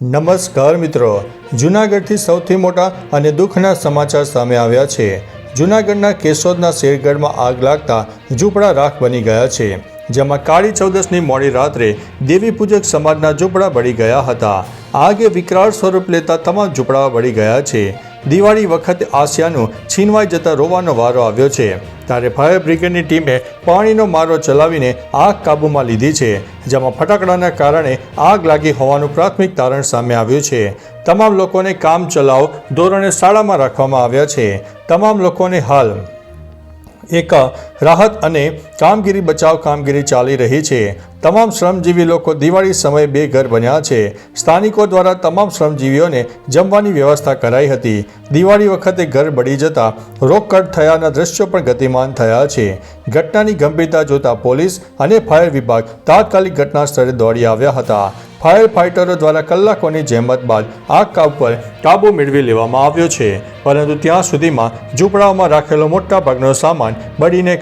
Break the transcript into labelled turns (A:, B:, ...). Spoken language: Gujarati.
A: નમસ્કાર મિત્રો. જૂનાગઢથી સૌથી મોટા અને દુઃખના સમાચાર સામે આવ્યા છે. જૂનાગઢના કેશોદના શેરગઢમાં આગ લાગતા ઝૂંપડા રાખ બની ગયા છે, જેમાં કાળી ચૌદસની મોડી રાત્રે દેવી પૂજક સમાજના ઝૂંપડા બળી ગયા હતા. આગે વિકરાળ સ્વરૂપ લેતા તમામ ઝૂંપડાઓ બળી ગયા છે. દિવાળી વખતે આસિયાનું છીનવાઈ જતા રોવાનો વારો આવ્યો છે. ત્યારે ફાયર બ્રિગેડની ટીમે પાણીનો મારો ચલાવીને આગ કાબૂમાં લીધી છે, જેમાં ફટાકડાના કારણે આગ લાગી હોવાનું પ્રાથમિક તારણ સામે આવ્યું છે. તમામ લોકોને કામ ચલાવ ધોરણે શાળામાં રાખવામાં આવ્યા છે. તમામ લોકોને હાલ એક રાહત અને કામગીરી બચાવ કામગીરી ચાલી રહી છે. તમામ શ્રમજીવી લોકો દિવાળી સમયે બે ઘર બન્યા છે. સ્થાનિકો દ્વારા તમામ શ્રમજીવીઓને જમવાની વ્યવસ્થા કરાઈ હતી. દિવાળી વખતે ઘર બળી જતા રોકકટ થયાના દ્રશ્યો પણ ગતિમાન થયા છે. ઘટનાની ગંભીરતા જોતા પોલીસ અને ફાયર વિભાગ તાત્કાલિક ઘટના સ્થળે દોડી આવ્યા હતા. ફાયર ફાઇટરો દ્વારા કલાકોની જહેમત બાદ આગ ઉપર કાબુ મેળવી લેવામાં આવ્યો છે. પરંતુ ત્યાં સુધીમાં ઝૂંપડાઓમાં રાખેલો મોટા ભાગનો સામાન બળીને